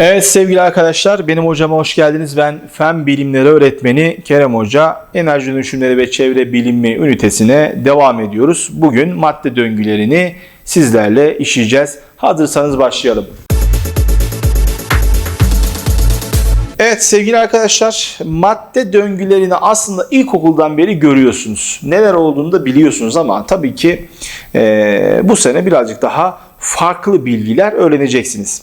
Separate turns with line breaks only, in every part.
Evet sevgili arkadaşlar benim hocama hoş geldiniz. Ben Fen Bilimleri Öğretmeni Kerem Hoca. Enerji dönüşümleri ve çevre bilimi ünitesine devam ediyoruz. Bugün madde döngülerini sizlerle işleyeceğiz. Hazırsanız başlayalım. Evet sevgili arkadaşlar madde döngülerini aslında ilkokuldan beri görüyorsunuz. Neler olduğunu da biliyorsunuz ama tabii ki eee, bu sene birazcık daha farklı bilgiler öğreneceksiniz.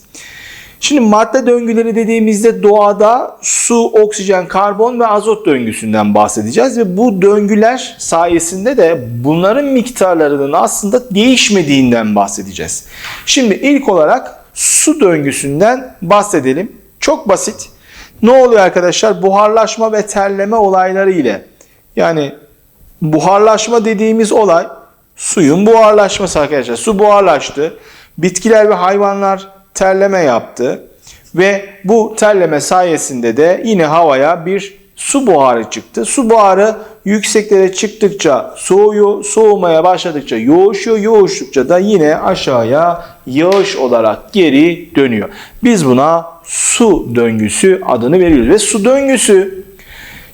Şimdi madde döngüleri dediğimizde doğada su, oksijen, karbon ve azot döngüsünden bahsedeceğiz ve bu döngüler sayesinde de bunların miktarlarının aslında değişmediğinden bahsedeceğiz. Şimdi ilk olarak su döngüsünden bahsedelim. Çok basit. Ne oluyor arkadaşlar? Buharlaşma ve terleme olayları ile yani buharlaşma dediğimiz olay suyun buharlaşması arkadaşlar. Su buharlaştı. Bitkiler ve hayvanlar terleme yaptı ve bu terleme sayesinde de yine havaya bir su buharı çıktı. Su buharı yükseklere çıktıkça soğuyor, soğumaya başladıkça yoğuşuyor, yoğuştukça da yine aşağıya yağış olarak geri dönüyor. Biz buna su döngüsü adını veriyoruz ve su döngüsü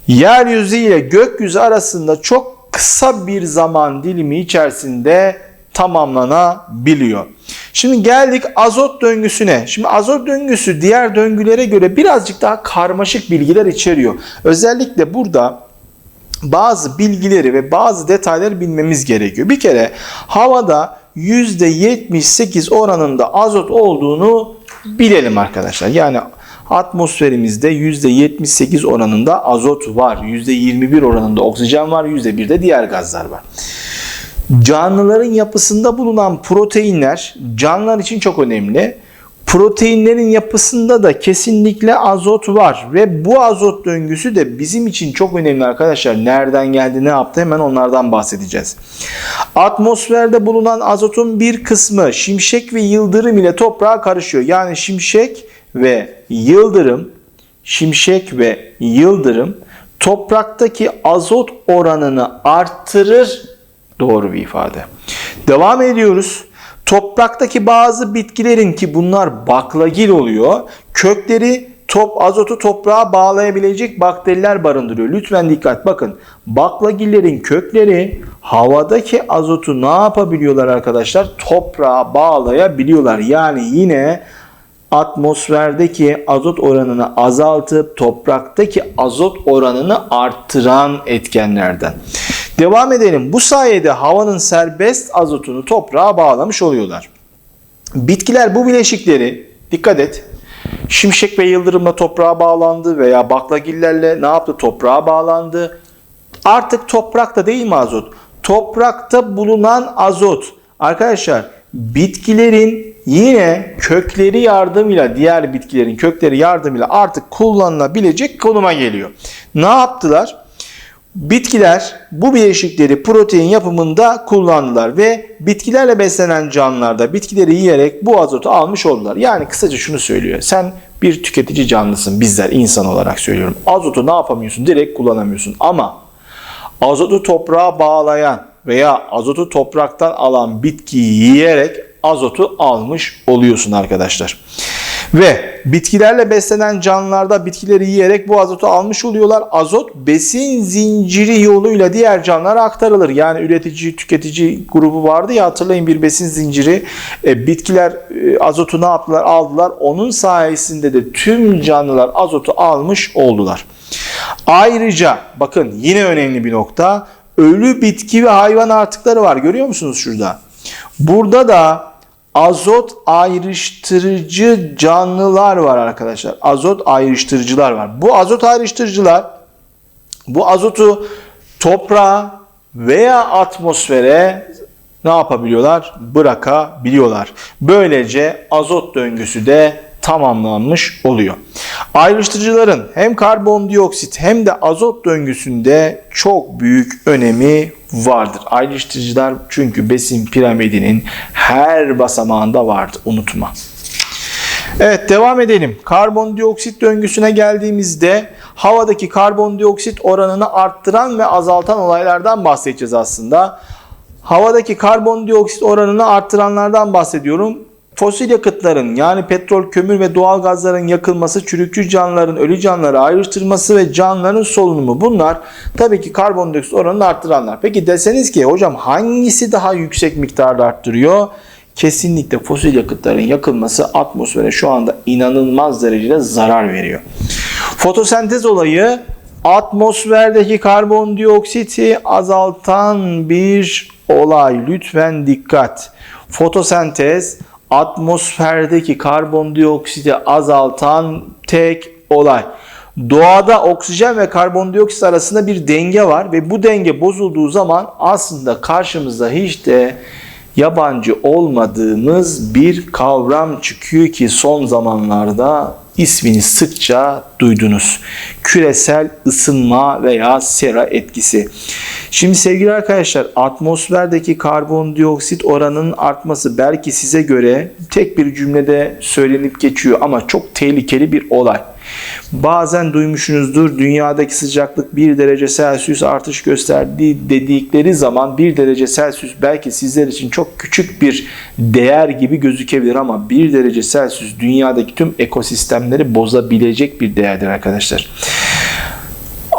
yeryüzü ile gökyüzü arasında çok kısa bir zaman dilimi içerisinde tamamlanabiliyor. Şimdi geldik azot döngüsüne. Şimdi azot döngüsü diğer döngülere göre birazcık daha karmaşık bilgiler içeriyor. Özellikle burada bazı bilgileri ve bazı detayları bilmemiz gerekiyor. Bir kere havada %78 oranında azot olduğunu bilelim arkadaşlar. Yani atmosferimizde %78 oranında azot var. %21 oranında oksijen var. %1 de diğer gazlar var. Canlıların yapısında bulunan proteinler canlılar için çok önemli. Proteinlerin yapısında da kesinlikle azot var ve bu azot döngüsü de bizim için çok önemli arkadaşlar. Nereden geldi, ne yaptı hemen onlardan bahsedeceğiz. Atmosferde bulunan azotun bir kısmı şimşek ve yıldırım ile toprağa karışıyor. Yani şimşek ve yıldırım, şimşek ve yıldırım topraktaki azot oranını arttırır Doğru bir ifade. Devam ediyoruz. Topraktaki bazı bitkilerin ki bunlar baklagil oluyor. Kökleri top azotu toprağa bağlayabilecek bakteriler barındırıyor. Lütfen dikkat bakın. Baklagillerin kökleri havadaki azotu ne yapabiliyorlar arkadaşlar? Toprağa bağlayabiliyorlar. Yani yine atmosferdeki azot oranını azaltıp topraktaki azot oranını arttıran etkenlerden. Devam edelim. Bu sayede havanın serbest azotunu toprağa bağlamış oluyorlar. Bitkiler bu bileşikleri dikkat et. Şimşek ve yıldırımla toprağa bağlandı veya baklagillerle ne yaptı? Toprağa bağlandı. Artık toprakta değil mi azot? Toprakta bulunan azot. Arkadaşlar bitkilerin yine kökleri yardımıyla diğer bitkilerin kökleri yardımıyla artık kullanılabilecek konuma geliyor. Ne yaptılar? Bitkiler bu bileşikleri protein yapımında kullandılar ve bitkilerle beslenen canlılarda bitkileri yiyerek bu azotu almış oldular. Yani kısaca şunu söylüyor. Sen bir tüketici canlısın bizler insan olarak söylüyorum. Azotu ne yapamıyorsun? Direkt kullanamıyorsun. Ama azotu toprağa bağlayan veya azotu topraktan alan bitkiyi yiyerek azotu almış oluyorsun arkadaşlar. Ve bitkilerle beslenen canlılarda bitkileri yiyerek bu azotu almış oluyorlar. Azot besin zinciri yoluyla diğer canlılara aktarılır. Yani üretici tüketici grubu vardı ya hatırlayın bir besin zinciri. E, bitkiler e, azotu ne yaptılar? Aldılar. Onun sayesinde de tüm canlılar azotu almış oldular. Ayrıca bakın yine önemli bir nokta. Ölü bitki ve hayvan artıkları var. Görüyor musunuz şurada? Burada da azot ayrıştırıcı canlılar var arkadaşlar. Azot ayrıştırıcılar var. Bu azot ayrıştırıcılar bu azotu toprağa veya atmosfere ne yapabiliyorlar? Bırakabiliyorlar. Böylece azot döngüsü de tamamlanmış oluyor. Ayrıştırıcıların hem karbondioksit hem de azot döngüsünde çok büyük önemi vardır. Ayrıştırıcılar çünkü besin piramidinin her basamağında vardır. Unutma. Evet devam edelim. Karbondioksit döngüsüne geldiğimizde havadaki karbondioksit oranını arttıran ve azaltan olaylardan bahsedeceğiz aslında. Havadaki karbondioksit oranını arttıranlardan bahsediyorum. Fosil yakıtların yani petrol, kömür ve doğal gazların yakılması, çürükçü canlıların ölü canlıları ayrıştırması ve canlıların solunumu bunlar tabii ki karbondioksit oranını arttıranlar. Peki deseniz ki hocam hangisi daha yüksek miktarda arttırıyor? Kesinlikle fosil yakıtların yakılması atmosfere şu anda inanılmaz derecede zarar veriyor. Fotosentez olayı atmosferdeki karbondioksiti azaltan bir olay. Lütfen dikkat. Fotosentez atmosferdeki karbondioksiti azaltan tek olay. Doğada oksijen ve karbondioksit arasında bir denge var ve bu denge bozulduğu zaman aslında karşımıza hiç de yabancı olmadığımız bir kavram çıkıyor ki son zamanlarda ismini sıkça duydunuz. Küresel ısınma veya sera etkisi. Şimdi sevgili arkadaşlar atmosferdeki karbondioksit oranının artması belki size göre tek bir cümlede söylenip geçiyor ama çok tehlikeli bir olay. Bazen duymuşsunuzdur dünyadaki sıcaklık 1 derece Celsius artış gösterdiği dedikleri zaman 1 derece Celsius belki sizler için çok küçük bir değer gibi gözükebilir ama 1 derece Celsius dünyadaki tüm ekosistemleri bozabilecek bir değerdir arkadaşlar.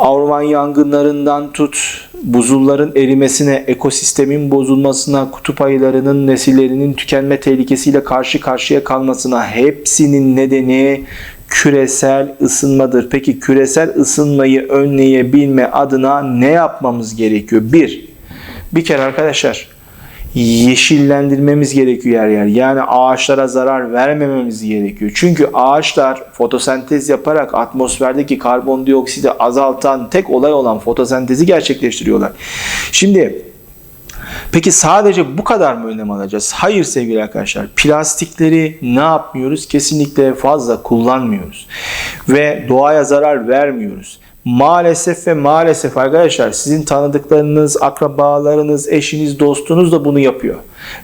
Orman yangınlarından tut, buzulların erimesine, ekosistemin bozulmasına, kutup ayılarının nesillerinin tükenme tehlikesiyle karşı karşıya kalmasına hepsinin nedeni küresel ısınmadır. Peki küresel ısınmayı önleyebilme adına ne yapmamız gerekiyor? Bir, bir kere arkadaşlar yeşillendirmemiz gerekiyor yer yer. Yani ağaçlara zarar vermememiz gerekiyor. Çünkü ağaçlar fotosentez yaparak atmosferdeki karbondioksidi azaltan tek olay olan fotosentezi gerçekleştiriyorlar. Şimdi Peki sadece bu kadar mı önlem alacağız? Hayır sevgili arkadaşlar. Plastikleri ne yapmıyoruz? Kesinlikle fazla kullanmıyoruz. Ve doğaya zarar vermiyoruz. Maalesef ve maalesef arkadaşlar sizin tanıdıklarınız, akrabalarınız, eşiniz, dostunuz da bunu yapıyor.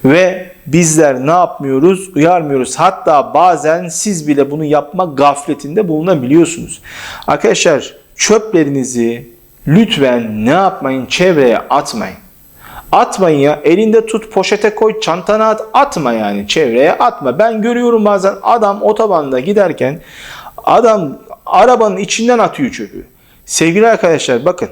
Ve bizler ne yapmıyoruz? Uyarmıyoruz. Hatta bazen siz bile bunu yapma gafletinde bulunabiliyorsunuz. Arkadaşlar çöplerinizi lütfen ne yapmayın? Çevreye atmayın. Atmayın ya. Elinde tut, poşete koy, çantana at. Atma yani çevreye atma. Ben görüyorum bazen adam otobanda giderken adam arabanın içinden atıyor çöpü. Sevgili arkadaşlar bakın.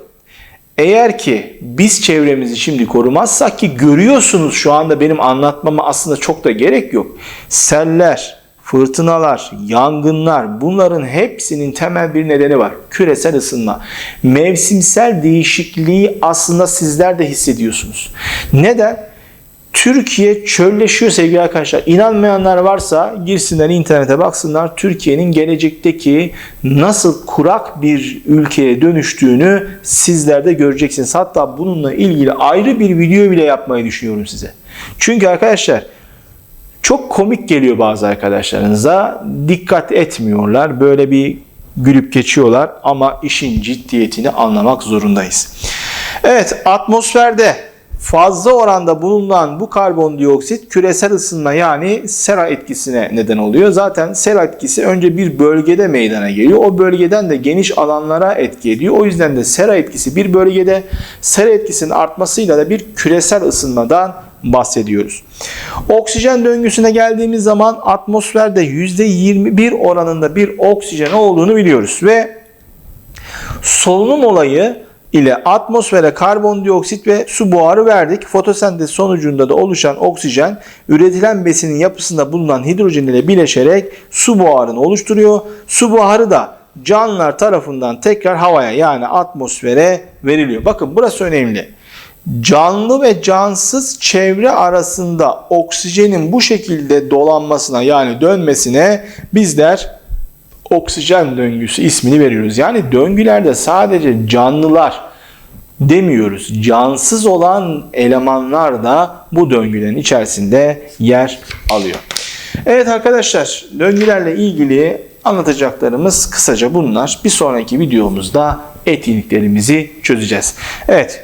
Eğer ki biz çevremizi şimdi korumazsak ki görüyorsunuz şu anda benim anlatmama aslında çok da gerek yok. Seller, fırtınalar, yangınlar bunların hepsinin temel bir nedeni var. Küresel ısınma. Mevsimsel değişikliği aslında sizler de hissediyorsunuz. Neden? Türkiye çölleşiyor sevgili arkadaşlar. İnanmayanlar varsa girsinler internete baksınlar. Türkiye'nin gelecekteki nasıl kurak bir ülkeye dönüştüğünü sizler de göreceksiniz. Hatta bununla ilgili ayrı bir video bile yapmayı düşünüyorum size. Çünkü arkadaşlar çok komik geliyor bazı arkadaşlarınıza. Dikkat etmiyorlar. Böyle bir gülüp geçiyorlar ama işin ciddiyetini anlamak zorundayız. Evet atmosferde fazla oranda bulunan bu karbondioksit küresel ısınma yani sera etkisine neden oluyor. Zaten sera etkisi önce bir bölgede meydana geliyor. O bölgeden de geniş alanlara etki ediyor. O yüzden de sera etkisi bir bölgede sera etkisinin artmasıyla da bir küresel ısınmadan bahsediyoruz. Oksijen döngüsüne geldiğimiz zaman atmosferde %21 oranında bir oksijen olduğunu biliyoruz ve solunum olayı ile atmosfere karbondioksit ve su buharı verdik. Fotosentez sonucunda da oluşan oksijen üretilen besinin yapısında bulunan hidrojen ile bileşerek su buharını oluşturuyor. Su buharı da canlılar tarafından tekrar havaya yani atmosfere veriliyor. Bakın burası önemli. Canlı ve cansız çevre arasında oksijenin bu şekilde dolanmasına yani dönmesine bizler oksijen döngüsü ismini veriyoruz. Yani döngülerde sadece canlılar demiyoruz. Cansız olan elemanlar da bu döngülerin içerisinde yer alıyor. Evet arkadaşlar döngülerle ilgili anlatacaklarımız kısaca bunlar. Bir sonraki videomuzda etkinliklerimizi çözeceğiz. Evet